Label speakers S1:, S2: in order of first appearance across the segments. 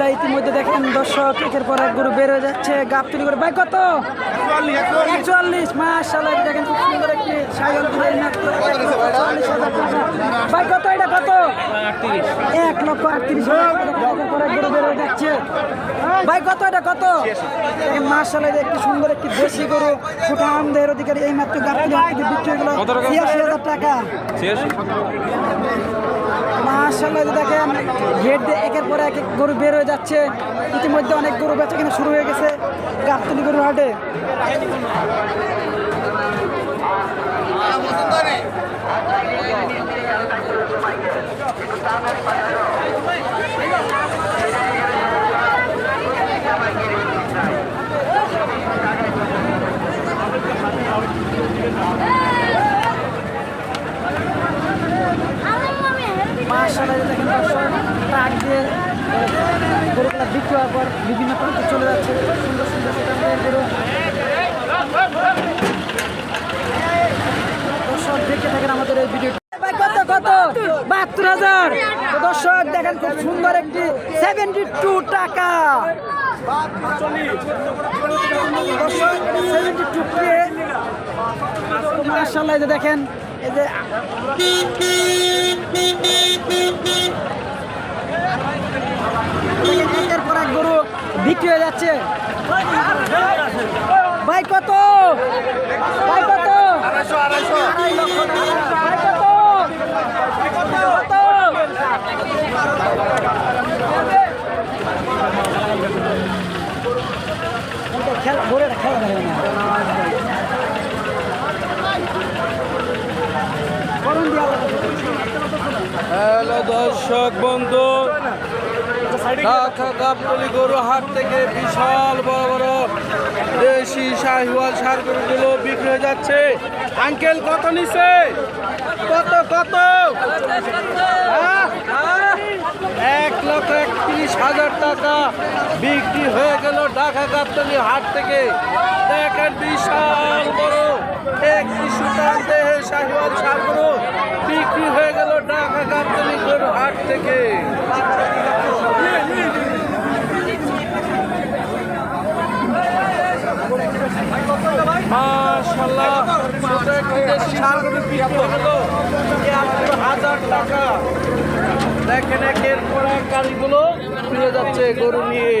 S1: আলহামদুলিল্লাহ ইতিমধ্যে দেখেন দর্শক একের পর এক গরু বের হয়ে যাচ্ছে গাপ তৈরি করে। ভাই কত? একচুয়াল্লিশ মাসাল্লাহ দেখেন খুব সুন্দর একটি সাইকেল ভাই কত? এটা কত? এক লক্ষ আটত্রিশ পর এক গরু বের হয়ে যাচ্ছে। ভাই কত এটা কত? মাসাল্লাহ একটি সুন্দর একটি দেশি গরু। ছোট আমদের অধিকারী এই মাত্র গাপ হাট বিক্রি হয়ে গেল ছিয়াশি হাজার টাকা। মাশাআল্লাহ যদি দেখেন গেট দিয়ে একের পর এক এক গরু বের হয়ে যাচ্ছে। ইতিমধ্যে অনেক গরু বেচা কিনা শুরু হয়ে গেছে গাবতলি গরুর হাটে এই দেখেন দর্শক ট্রাক দিয়ে আহ, গরুগুলা পর বিভিন্ন প্রান্তে চলে যাচ্ছে। সুন্দর সুন্দর সেখান দর্শক দেখতে থাকেন আমাদের এই ভিডিও দর্শক টু দেখেন, এই যে একের পর এক গরু বিক্রি হয়ে যাচ্ছে ভাই কত ভাই কত আড়াই লক্ষ টাকা। ভাই কত? খেলা ঘুরে খেলা।
S2: হ্যালো দর্শক বন্ধু, ঢাকা গাবতলি গরু হাট থেকে বিশাল বড় বড় দেশি শাহিওয়াল সার গরুগুলো বিক্রি হয়ে যাচ্ছে। আঙ্কেল, কত নিছে? কত কত? হ্যাঁ? এক লক্ষ একত্রিশ হাজার টাকা বিক্রি হয়ে গেল ঢাকা গাবতলি হাট থেকে। দেখেন বিশাল বড় একটি সুতার দেহে শাহিওয়াল বিক্রি হয়ে গেল ঢাকা গরু হাট থেকে। হাজার টাকা। দেখেন একের পর এক গাড়িগুলো ফিরে যাচ্ছে গরু নিয়ে।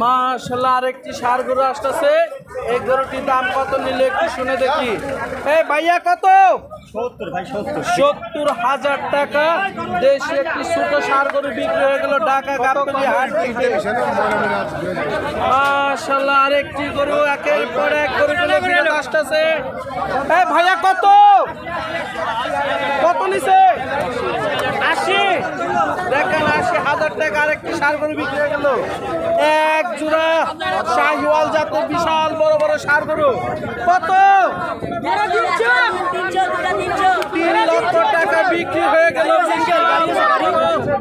S2: মাশাল্লাহ আরেকটি সার গরু আসতেছে। এই গরুটির দাম কত নিলে একটু শুনে দেখি। এই ভাইয়া কত? সত্তর হাজার টাকা। দেশে একটি ছোট সার গরু বিক্রি হয়ে গেল ঢাকা গাবতলি হাট থেকে। মাশাল্লাহ আরেকটি গরু একের পর এক গরু আসতেছে। এই ভাইয়া কত? কত নিছে? আশি। দেখেন আশি হাজার টাকা আরেকটি সার গরু বিক্রি হয়ে গেল। এক জোড়া শাহিওয়াল জাতের বিশাল বড় বড় সার গরু। কত? তিন লক্ষ টাকা বিক্রি হয়ে গেল।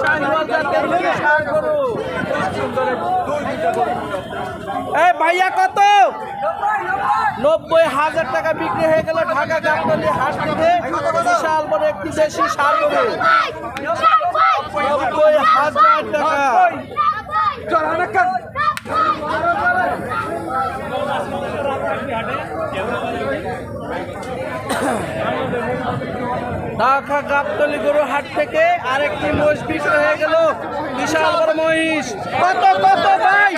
S2: শাহিওয়াল জাতের সার গরু। এই ভাইয়া কত? নব্বই হাজার টাকা বিক্রি হয়ে গেল ঢাকা গাবতলি থেকে। বিশাল বড় একটি দেশি সার নব্বই হাজার টাকা। ঢাকা গাবতলি গরু হাট থেকে আরেকটি মহিষ বিক্রি হয়ে গেল। বিশাল বড় মহিষ। কত কত ভাই?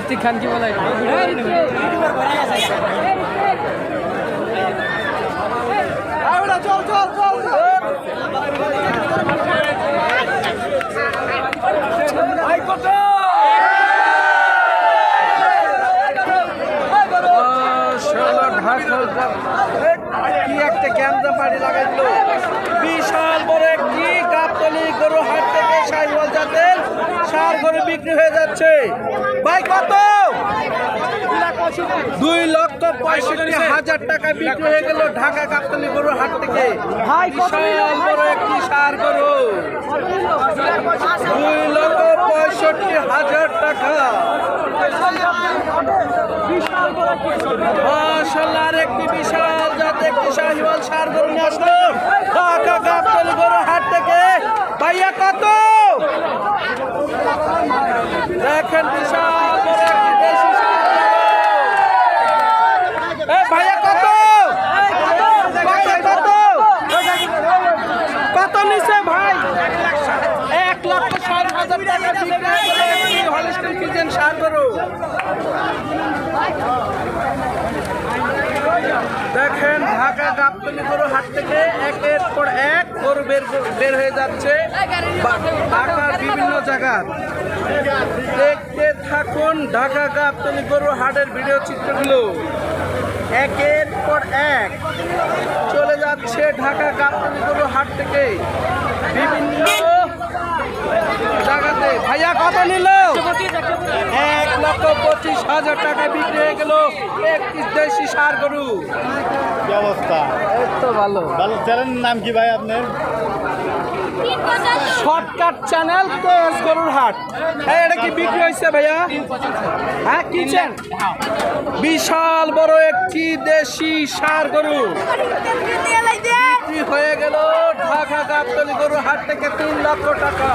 S1: ঋতিক খান কি বলে
S2: চল চল চল কি একটা ক্যামেরা পাড়ি লাগাইলো বিশাল বড় একটি গাবতলি গরু হাট থেকে সাইওয়াল জাতের গরু বিক্রি হয়ে যাচ্ছে। ভাই কত? দুই লক্ষ পঁয়ষট্টি হাজার টাকা বিক্রি হয়ে গেল ঢাকা গাবতলি গরু হাট থেকে। বড় একটি সার গরু। দুই লক্ষ পঁয়ষট্টি হাজার টাকা। একটি বিশাল জাত একটি শাহিওয়াল সার গরু নিয়ে আসলো ঢাকা গাবতলি গরু হাট থেকে। ভাইয়া কত? দেখেন দেখেন ঢাকা গাবতলি গরু হাট থেকে একের পর এক গরু বের হয়ে যাচ্ছে। বিভিন্ন দেখতে থাকুন, ঢাকা গাবতলি করব হাটের ভিডিও চিত্রগুলো। একের পর এক চলে যাচ্ছে ঢাকা গাবতলি গরু হাট থেকে। বিভিন্ন ভাইয়া কত নিল? এক লক্ষ পঁচিশ হাজার টাকা বিক্রি হয়ে গেল একত্রিশ দেশি সার গরু।
S3: কি অবস্থা?
S1: তো ভালো।
S3: ভালো চ্যানেলের নাম কি ভাই আপনার?
S2: শর্টকাট চ্যানেল তেজ গরুর হাট। হ্যাঁ এটা কি বিক্রি হয়েছে ভাইয়া? হ্যাঁ কিচেন বিশাল বড় একটি দেশি সার গরু। বিক্রি হয়ে গেল। ঢাকা গাবতলি গরু হাট থেকে তিন লক্ষ টাকা।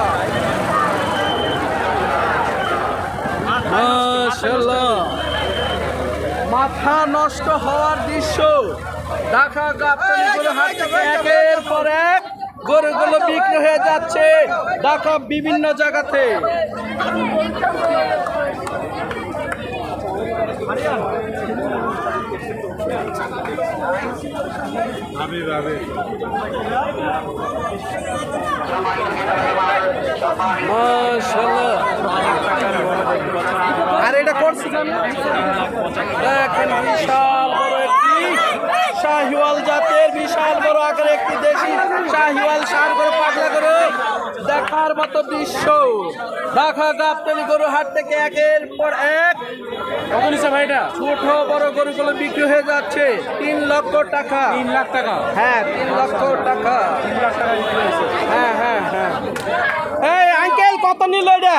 S2: মাথা নষ্ট হওয়ার দৃশ্য। ঢাকা গাবতলি গরু হাট থেকে একের পর এক গরুগুলো বিক্রি হয়ে যাচ্ছে। ঢাকা বিভিন্ন জায়গাতে। মাশাআল্লাহ। আর এটা করছি? দেখেন বিশাল বড় একটি শাহিওয়াল জাতের বিশাল বড় আকারের একটি দেশি শাহিওয়াল সার গরু পাগলা গরু দেখার মতো দৃশ্য। ঢাকা গাবতলি গরু হাট থেকে একের পর এক ভাইটা ছোট বড় গরুগুলো বিক্রি হয়ে যাচ্ছে। তিন লক্ষ টাকা। তিন লাখ টাকা? হ্যাঁ তিন লক্ষ টাকা। হ্যাঁ হ্যাঁ হ্যাঁ। এই আঙ্কেল কত নিল এটা?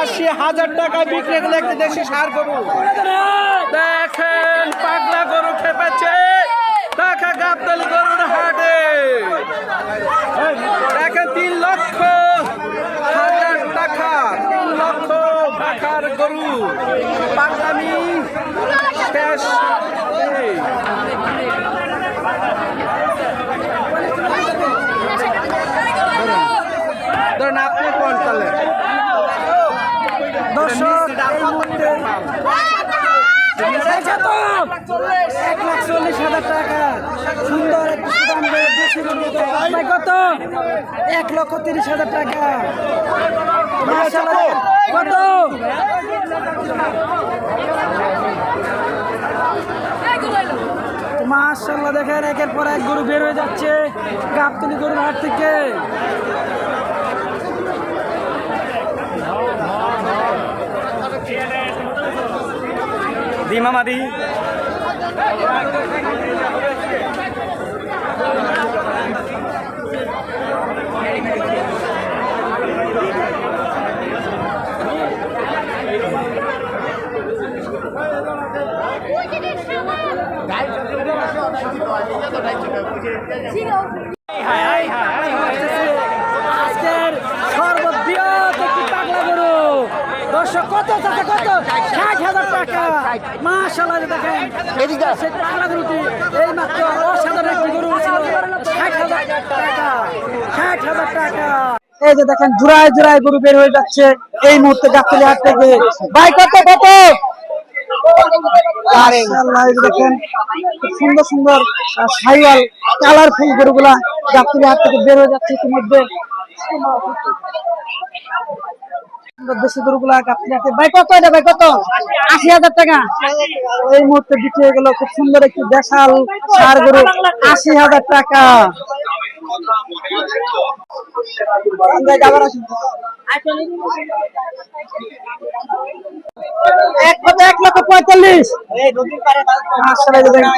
S2: আশি হাজার টাকা বিক্রি করলে একটি দেশি সার গরু। দেখেন পাগলা গরু খেপেছে। দেখা গাবতলি গরুর হাটে। দেখেন তিন লক্ষ হাজার টাকা তিন লক্ষ টাকার গরু পাগলামি শেষ ধরেন আপনি কোন
S1: দর্শক এক লাখ চল্লিশ হাজার টাকা সুন্দর কত? এক লক্ষ তিরিশ হাজার টাকা। কত? দেখেন, একের পর এক গরু বের হয়ে যাচ্ছে গাবতলি গরুর হাট থেকে।
S3: দিমা মাদি
S4: আজকের একটি
S1: পাগলা গরু। দর্শক কত কত হাজার টাকা। দেখেন এদিকে সেই পাগলা গরুটি এই মাত্র অসাধারণ একটি গরু ছিল। হাজার টাকা হাজার টাকা। এই যে দেখেন জোড়ায় জোড়ায় গরু বের হয়ে যাচ্ছে। এই মুহূর্তে গাছতলি হাট থেকে। ভাই কত কত? দেখেন সুন্দর সুন্দর গরুগুলা হাট থেকে বের হয়ে যাচ্ছে ইতিমধ্যে। গরুগুলা কত এটা কত? আশি হাজার টাকা। এই মুহূর্তে খুব সুন্দর একটি দেশাল সার গরু, আশি হাজার টাকা।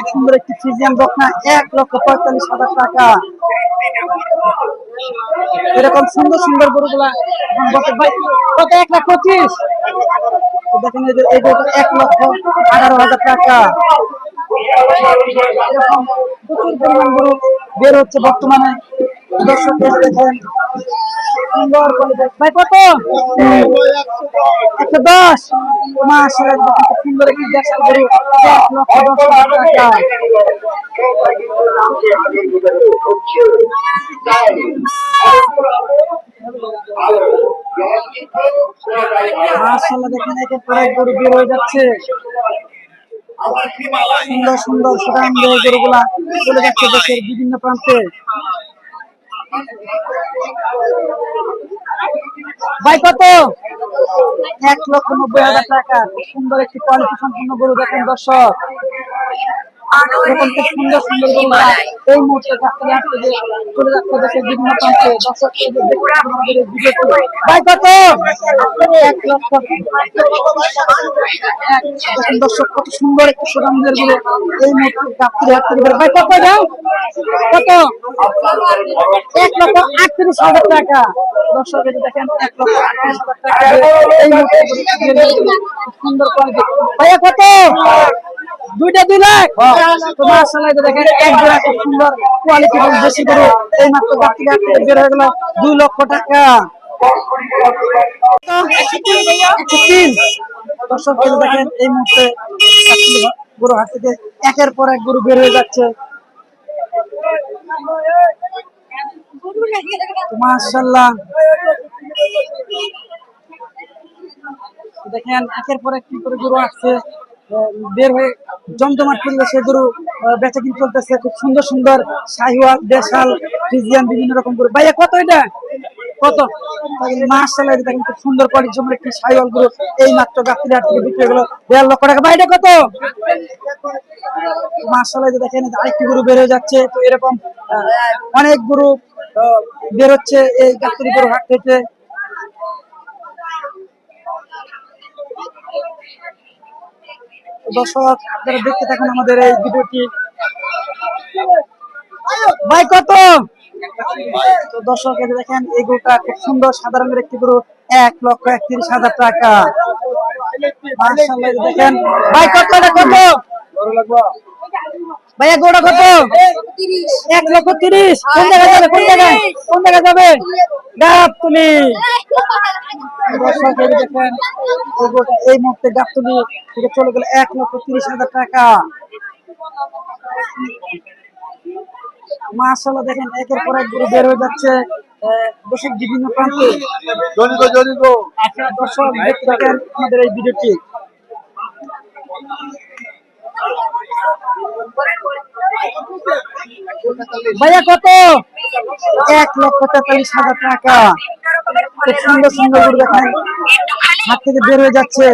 S1: সুন্দর এরকম সুন্দর সুন্দর গরুগুলা কত? এক লাখ পঁচিশ। দেখেন এক লক্ষ আঠারো হাজার টাকা। বের হচ্ছে বর্তমানে। ভাই, কত? একশো দশ। মাসের সুন্দর একটি দেখার গরু বের যাচ্ছে। সুন্দর সুন্দর দেহ গরুগুলা চলে যাচ্ছে দেশের বিভিন্ন প্রান্তে। ভাই কত? এক লক্ষ নব্বই হাজার টাকা। সুন্দর একটি কোয়ালিটি সম্পূর্ণ গরু দেখেন দর্শক। এরকম সুন্দর সুন্দর এই মুহূর্তে গাছতলা হাট থেকে চলে যাচ্ছে দেশের বিভিন্ন প্রান্তে দর্শক। ভাই কত? এক লক্ষ। দর্শক কত সুন্দর একটি সুগন্ধেরগুলো এই মুহূর্তে ভাই কত দাও? কত? এক লক্ষ আটত্রিশ হাজার টাকা। দর্শক এই যে দেখেন এক লক্ষ আটত্রিশ হাজার টাকা এই মুহূর্তে সুন্দর ভাইয়া কত? দুইটা দুই লাখ। তো মাশাআল্লাহ এই দেখেন খুব সুন্দর কোয়ালিটি এবং দেশি এই থেকে বের হয়ে দুই লক্ষ টাকা। গরু একের পর এক গরু বের হয়ে যাচ্ছে। দেখেন, একের পর এক কি করে গরু আসছে। বের হয়ে জমজমাট গরু আহ, বেচা কিনে চলতেছে। খুব সুন্দর সুন্দর শাহিওয়াল দেশাল ফ্রিজিয়ান বিভিন্ন রকম গরু। ভাইয়া কত এটা? কত? মাশাআল্লাহ এটা দেখেন খুব সুন্দর একটি এই মাত্র থেকে কত? দেখেন আরেকটি গরু বের হয়ে যাচ্ছে। তো এরকম অনেক এই দর্শক, যারা দেখতে থাকেন আমাদের এই ভিডিওটি, ভাই কত? তো দর্শক দেখেন, এই গরুটা খুব সুন্দর সাদা রঙের একটি গরু, এক লক্ষ একত্রিশ হাজার টাকা। দেখেন, ভাই কত কত? ভাইয়া গরুটা কত? এক লক্ষ তিরিশ। কোন জায়গায় যাবে? কোন জায়গায়? কোন জায়গায় যাবে? গাবতলি দেখেন এই মুহূর্তে গাবতলি থেকে চলে গেল এক লক্ষ তিরিশ হাজার টাকা। মাশাআল্লাহ দেখেন একের পর এক গরু বের হয়ে যাচ্ছে আহ, দেশের বিভিন্ন প্রান্তে।
S3: জনিত জনিত
S1: আপনারা দর্শক দেখতে থাকেন আমাদের এই ভিডিওটি। ভাইয়া কত? এক লক্ষ তেতাল্লিশ হাজার টাকা। খুব সুন্দর সুন্দর দেখেন। হাত থেকে বের হয়ে যাচ্ছে।